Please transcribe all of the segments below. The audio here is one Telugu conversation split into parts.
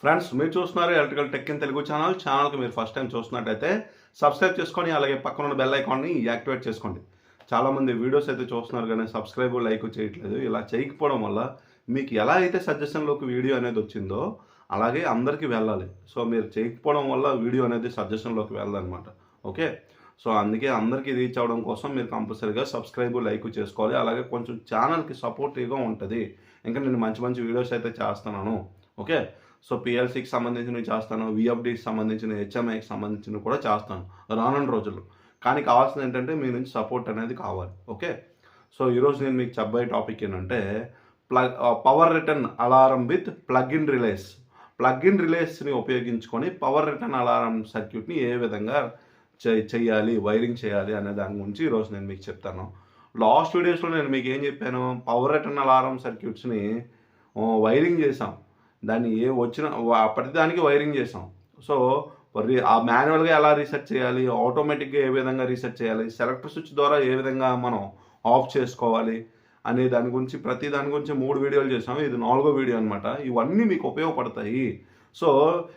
ఫ్రెండ్స్ మీరు చూస్తున్నారు electrical tech in Telugu channel. ఛానల్కి మీరు ఫస్ట్ టైం చూస్తున్నట్టయితే సబ్స్క్రైబ్ చేసుకొని అలాగే పక్కన ఉన్న బెల్ ఐకాన్ని యాక్టివేట్ చేసుకోండి. చాలామంది వీడియోస్ అయితే చూస్తున్నారు కానీ సబ్స్క్రైబ్ లైక్ చేయట్లేదు. ఇలా చేయకపోవడం వల్ల మీకు ఎలా అయితే సజెషన్లోకి వీడియో అనేది వచ్చిందో అలాగే అందరికీ వెళ్ళాలి. సో మీరు చేయకపోవడం వల్ల వీడియో అనేది సజెషన్లోకి వెళ్ళదనమాట ఓకే? సో అందుకే అందరికీ రీచ్ అవ్వడం కోసం మీరు కంపల్సరీగా సబ్స్క్రైబ్ లైక్ చేసుకోవాలి. అలాగే కొంచెం ఛానల్కి సపోర్టివ్గా ఉంటుంది. ఇంకా నేను మంచి మంచి వీడియోస్ అయితే చేస్తున్నాను. ఓకే? సో పిఎల్సీకి సంబంధించినవి చేస్తాను విఎఫ్డికి సంబంధించిన హెచ్ఎంఐకి సంబంధించినవి కూడా చేస్తాను రానున్న రోజుల్లో. కానీ కావాల్సింది ఏంటంటే మీ నుంచి సపోర్ట్ అనేది కావాలి. ఓకే? సో ఈరోజు నేను మీకు చెప్పబోయే టాపిక్ ఏంటంటే plug power return alarm with plug in relays plug in రిలేస్ని ఉపయోగించుకొని పవర్ రిటర్న్ అలారం సర్క్యూట్ని ఏ విధంగా చే- చేయాలి వైరింగ్ చేయాలి అనే దాని గురించి ఈరోజు నేను మీకు చెప్తాను. లాస్ట్ వీడియోస్లో నేను మీకు ఏం చెప్పాను? పవర్ రిటర్న్ అలారం సర్క్యూట్స్ని వైరింగ్ చేసాం దాన్ని ఏ వచ్చిన ప్రతిదానికి వైరింగ్ చేసాం. సో మరి ఆ మాన్యువల్గా ఎలా రీసెట్ చేయాలి ఆటోమేటిక్గా ఏ విధంగా రీసెట్ చేయాలి సెలెక్టర్ స్విచ్ ద్వారా ఏ విధంగా మనం ఆఫ్ చేసుకోవాలి అనే దాని గురించి ప్రతి దాని గురించి మూడు వీడియోలు చేసాం. ఇది నాలుగో వీడియో అనమాట ఇవన్నీ మీకు ఉపయోగపడతాయి. సో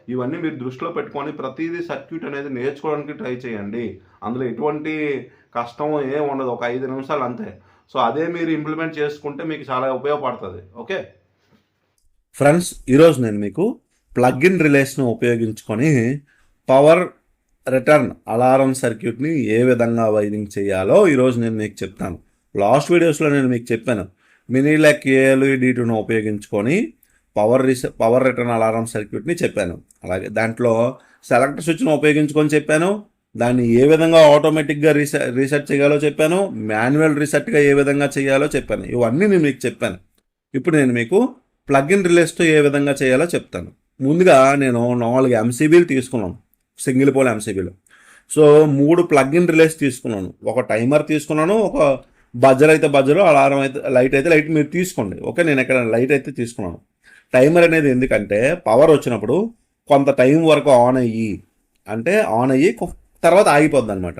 ఇవన్నీ మీరు దృష్టిలో పెట్టుకొని ప్రతిదీ సర్క్యూట్ అనేది నేర్చుకోవడానికి ట్రై చేయండి. అందులో ఎటువంటి కష్టం ఏం ఉండదు. ఒక ఐదు నిమిషాలు అంతే. సో అదే మీరు ఇంప్లిమెంట్ చేసుకుంటే మీకు చాలా ఉపయోగపడుతుంది. ఓకే? ఫ్రెండ్స్ ఈరోజు నేను మీకు ప్లగ్ ఇన్ రిలేస్ను ఉపయోగించుకొని పవర్ రిటర్న్ అలారం సర్క్యూట్ని ఏ విధంగా వైరింగ్ చేయాలో ఈరోజు నేను మీకు చెప్తాను. లాస్ట్ వీడియోస్లో నేను మీకు చెప్పాను. మినీ లెక్ ఏఎల్ఈడిటును ఉపయోగించుకొని పవర్ రిస పవర్ రిటర్న్ అలారం సర్క్యూట్ని చెప్పాను. అలాగే దాంట్లో సెలెక్టర్ స్విచ్ను ఉపయోగించుకొని చెప్పాను. దాన్ని ఏ విధంగా ఆటోమేటిక్గా రీసె రీసెట్ చేయాలో చెప్పాను. మాన్యువల్ రీసెట్గా ఏ విధంగా చేయాలో చెప్పాను. ఇవన్నీ నేను మీకు చెప్పాను. ఇప్పుడు నేను మీకు ప్లగ్ రిలేస్తో ఏ విధంగా చేయాలో చెప్తాను. ముందుగా నేను నాలుగు ఎంసీబీలు తీసుకున్నాను. సింగిల్ పోల్ ఎంసీబీలు సో మూడు ప్లగ్ రిలేస్ తీసుకున్నాను. ఒక టైమర్ తీసుకున్నాను ఒక బజర్ అయితే బజరు అలారం అయితే లైట్ అయితే లైట్ మీరు తీసుకోండి. ఓకే నేను ఇక్కడ లైట్ అయితే తీసుకున్నాను. టైమర్ అనేది ఎందుకంటే పవర్ వచ్చినప్పుడు కొంత టైం వరకు ఆన్ అయ్యి అంటే ఆన్ అయ్యి తర్వాత ఆగిపోద్ది అనమాట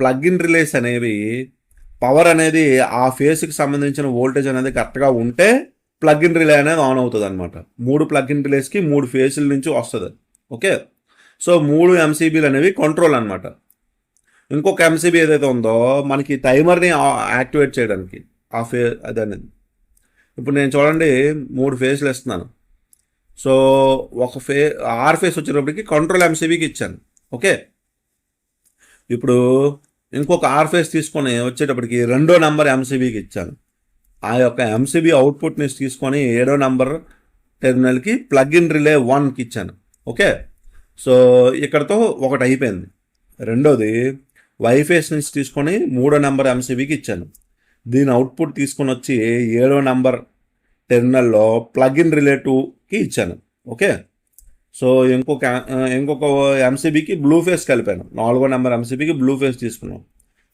ప్లగ్ఇన్ రిలేస్ అనేవి పవర్ అనేది ఆ ఫేస్కి సంబంధించిన వోల్టేజ్ అనేది కరెక్ట్గా ఉంటే ప్లగ్ ఇన్ రిలే అనేది ఆన్ అవుతుంది అనమాట మూడు ప్లగ్ ఇన్ రిలేస్కి మూడు ఫేసుల నుంచి వస్తుంది. ఓకే సో మూడు ఎంసీబీలు అనేవి కంట్రోల్ అనమాట ఇంకొక ఎంసీబీ ఏదైతే ఉందో మనకి టైమర్ని యాక్టివేట్ చేయడానికి ఆ ఫే అది అనేది ఇప్పుడు నేను చూడండి మూడు ఫేజ్లు ఇస్తున్నాను. సో ఒక ఫే ఆర్ ఫేస్ వచ్చేటప్పటికి కంట్రోల్ ఎంసీబీకి ఇచ్చాను. ఓకే ఇప్పుడు ఇంకొక ఆర్ ఫేస్ తీసుకొని వచ్చేటప్పటికి రెండో నెంబర్ ఎంసీబీకి ఇచ్చాను. ఆ యొక్క ఎంసీబీ అవుట్పుట్ని తీసుకొని ఏడో నంబర్ టెర్మినల్కి ప్లగ్ ఇన్ రిలే వన్కి ఇచ్చాను. ఓకే? సో ఇక్కడతో ఒకటి అయిపోయింది. రెండోది వైఫేస్ నుంచి తీసుకొని మూడో నెంబర్ ఎంసీబీకి ఇచ్చాను. దీని అవుట్పుట్ తీసుకొని వచ్చి ఏడో నంబర్ టెర్మినల్లో ప్లగ్ ఇన్ రిలే టూకి ఇచ్చాను. ఓకే? సో ఇంకొక ఇంకొక ఎంసీబీకి బ్లూ ఫేస్ కలిపాను. నాలుగో నెంబర్ ఎంసీబీకి బ్లూ ఫేస్ తీసుకున్నాం.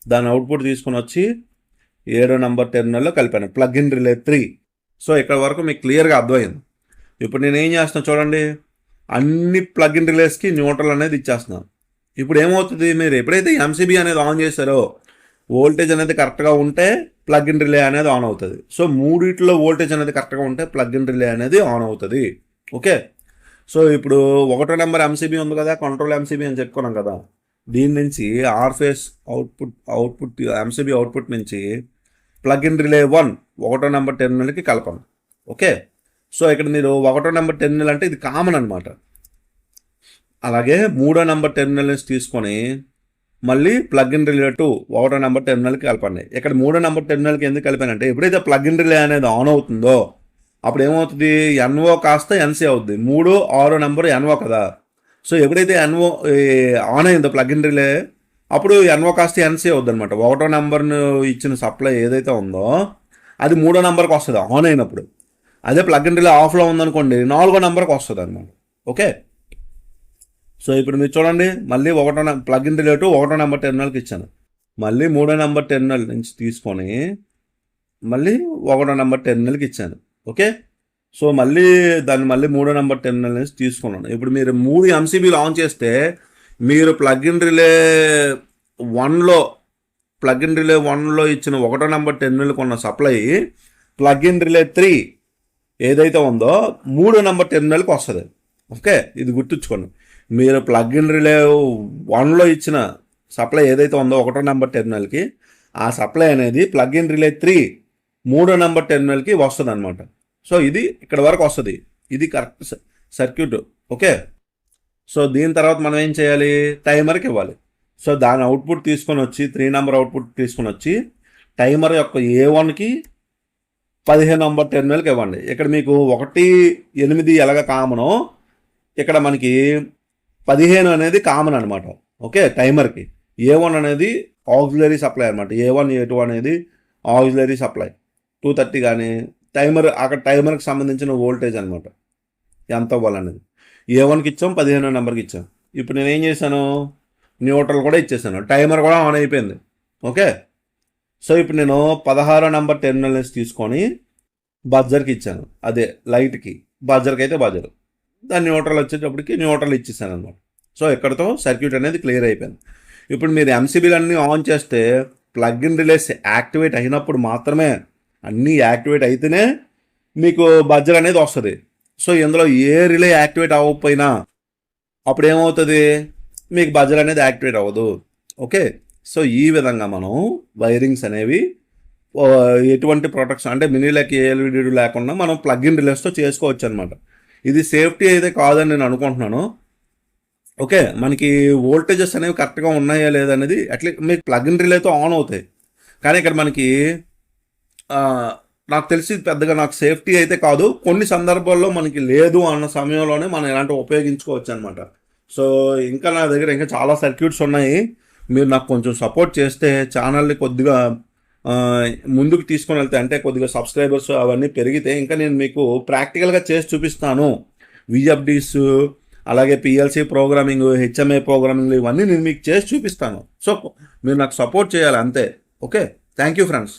దాని అవుట్పుట్ తీసుకొని వచ్చి ఏడో నెంబర్ టెర్మినల్లో కలిపాను. Plug in relay three so ఇక్కడ వరకు మీకు క్లియర్గా అర్థమైంది. ఇప్పుడు నేను ఏం చేస్తున్నా చూడండి. అన్ని ప్లగ్ ఇన్ రిలేస్కి న్యూట్రల్ అనేది ఇచ్చేస్తున్నాను. ఇప్పుడు ఏమవుతుంది మీరు ఎప్పుడైతే ఎంసీబీ అనేది ఆన్ చేశారో వోల్టేజ్ అనేది కరెక్ట్గా ఉంటే ప్లగ్ ఇన్ రిలే అనేది ఆన్ అవుతుంది. సో మూడిట్లో వోల్టేజ్ అనేది కరెక్ట్గా ఉంటే ప్లగ్ ఇన్ రిలే అనేది ఆన్ అవుతుంది. ఓకే సో ఇప్పుడు ఒకటో నెంబర్ ఎంసీబీ ఉంది కదా కంట్రోల్ ఎంసీబీ అని చెప్పుకున్నాం కదా. దీని నుంచి R phase output output MCB output నుంచి ప్లగ్ ఇన్ రిలే వన్ ఒకటో నెంబర్ టెర్మినల్కి కలపండి ఓకే? సో ఇక్కడ మీరు ఒకటో నెంబర్ టెర్మినల్ అంటే ఇది కామన్ అనమాట అలాగే మూడో నెంబర్ టెర్మినల్ నుంచి తీసుకొని మళ్ళీ ప్లగ్ ఇన్ రిలే టు ఒకటో నెంబర్ టెర్మినల్కి కలపండి. ఇక్కడ మూడో నెంబర్ టెర్మినల్కి ఎందుకు కలిపానంటే ఎప్పుడైతే ప్లగ్ ఇన్ రిలే అనేది ఆన్ అవుతుందో అప్పుడు ఏమవుతుంది? ఎన్ఓ కాస్త ఎన్సీ అవుతుంది మూడు ఆరో నెంబర్ ఎన్ఓ కదా. సో ఎప్పుడైతే ఎన్ఓ ఆన్ అయిందో ప్లగ్ ఇన్ రిలే అప్పుడు ఎన్ఓ కాస్త ఎన్సీ అవుద్ది అనమాట ఒకటో నెంబర్ను ఇచ్చిన సప్లై ఏదైతే ఉందో అది మూడో నెంబర్కి వస్తుంది ఆన్ అయినప్పుడు. అదే ప్లగ్ ఇన్ రిలే ఆఫ్లో ఉందనుకోండి నాలుగో నెంబర్కి వస్తుంది అనమాట ఓకే? సో ఇప్పుడు మీరు చూడండి మళ్ళీ ఒకటో ప్లగ్ ఇన్ రిలేటు ఒకటో నెంబర్ టెర్మినల్కి ఇచ్చాను. మళ్ళీ మూడో నెంబర్ టెర్మినల్ నుంచి తీసుకొని మళ్ళీ ఒకటో నెంబర్ టెర్మినల్కి ఇచ్చాను. ఓకే? సో మళ్ళీ దాన్ని మళ్ళీ మూడో నెంబర్ టెర్మినల్ నుంచి తీసుకున్నాను. ఇప్పుడు మీరు మూడు ఎంసీబీలు ఆన్ చేస్తే మీరు ప్లగ్ ఇన్ రిలే వన్లో ప్లగ్ ఇన్ రిలే వన్లో ఇచ్చిన ఒకటో నెంబర్ టెర్మినల్కి ఉన్న supply plug in relay three ఏదైతే ఉందో మూడో నెంబర్ టెర్మినల్కి వస్తుంది. ఓకే ఇది గుర్తుంచుకోండి. మీరు ప్లగ్ ఇన్ రిలే వన్లో ఇచ్చిన సప్లై ఏదైతే ఉందో ఒకటో నెంబర్ టెర్మినల్కి ఆ సప్లై అనేది ప్లగ్ ఇన్ రిలే త్రీ మూడో నెంబర్ టెర్మినల్కి వస్తుంది అనమాట సో ఇది ఇక్కడ వరకు వస్తుంది. ఇది కరెక్ట్ సర్క్యూట్ ఓకే సో దీని తర్వాత మనం ఏం చేయాలి? టైమర్కి ఇవ్వాలి. సో దాని అవుట్పుట్ తీసుకొని వచ్చి త్రీ నెంబర్ అవుట్పుట్ తీసుకొని వచ్చి టైమర్ యొక్క ఏ వన్కి పదిహేను నంబర్ టెర్మినల్కి ఇవ్వండి. ఇక్కడ మీకు ఒకటి ఎనిమిది ఎలాగ కామనో ఇక్కడ మనకి పదిహేను అనేది కామన్ అనమాట ఓకే? టైమర్కి. ఏ వన్ అనేది ఆక్సిలరీ సప్లై అనమాట ఏ వన్ ఏ టూ అనేది ఆక్సిలరీ సప్లై. టూ థర్టీ కానీ టైమర్ అక్కడ టైమర్కి సంబంధించిన వోల్టేజ్ అనమాట ఎంత ఇవ్వాలనేది. ఏ వన్కి ఇచ్చాం పదిహేనో నెంబర్కి ఇచ్చాం. ఇప్పుడు నేను ఏం చేశాను? న్యూట్రల్ కూడా ఇచ్చేసాను టైమర్ కూడా ఆన్ అయిపోయింది. ఓకే? సో ఇప్పుడు నేను పదహారో నెంబర్ టెర్మినల్స్ తీసుకొని బజర్కి ఇచ్చాను అదే లైట్కి. బజర్కి అయితే బజర్ దాని న్యూట్రల్ వచ్చేటప్పటికి న్యూట్రల్ ఇచ్చేసాను అనమాట సో ఇక్కడతో సర్క్యూట్ అనేది క్లియర్ అయిపోయింది. ఇప్పుడు మీరు ఎంసీబీలు అన్నీ ఆన్ చేస్తే ప్లగ్ ఇన్ రిలేస్ యాక్టివేట్ అయినప్పుడు మాత్రమే అన్నీ యాక్టివేట్ అయితేనే మీకు బజ్జర్ అనేది వస్తుంది. సో ఇందులో ఏ రిలే యాక్టివేట్ అవ్వకపోయినా అప్పుడు ఏమవుతుంది మీకు బజర్ అనేది యాక్టివేట్ అవ్వదు. ఓకే? సో ఈ విధంగా మనం వైరింగ్స్ అనేవి ఎటువంటి ప్రొటెక్షన్ అంటే మినీలకి ఎల్ఈడి లేకుండా మనం ప్లగ్ ఇన్ రిలేస్తో చేసుకోవచ్చు అనమాట ఇది సేఫ్టీ అయితే కాదని నేను అనుకుంటున్నాను. ఓకే? మనకి వోల్టేజెస్ అనేవి కరెక్ట్గా ఉన్నాయా లేదనేది అట్లీ మీకు ప్లగ్ ఇన్ రిలేతో ఆన్ అవుతాయి. కానీ ఇక్కడ మనకి నాకు తెలిసి పెద్దగా నాకు సేఫ్టీ అయితే కాదు. కొన్ని సందర్భాల్లో మనకి లేదు అన్న సమయంలోనే మనం ఇలాంటివి ఉపయోగించుకోవచ్చు అనమాట సో ఇంకా నా దగ్గర ఇంకా చాలా సర్క్యూట్స్ ఉన్నాయి. మీరు నాకు కొంచెం సపోర్ట్ చేస్తే ఛానల్ని కొద్దిగా ముందుకు తీసుకొని వెళ్తే అంటే కొద్దిగా సబ్స్క్రైబర్స్ అవన్నీ పెరిగితే ఇంకా నేను మీకు ప్రాక్టికల్గా చేసి చూపిస్తాను. విఎఫ్డీస్ అలాగే పిఎల్సీ ప్రోగ్రామింగ్ హెచ్ఎంఏ ప్రోగ్రామింగ్ ఇవన్నీ నేను మీకు చేసి చూపిస్తాను. సో మీరు నాకు సపోర్ట్ చేయాలి అంతే. ఓకే? Thank you friends.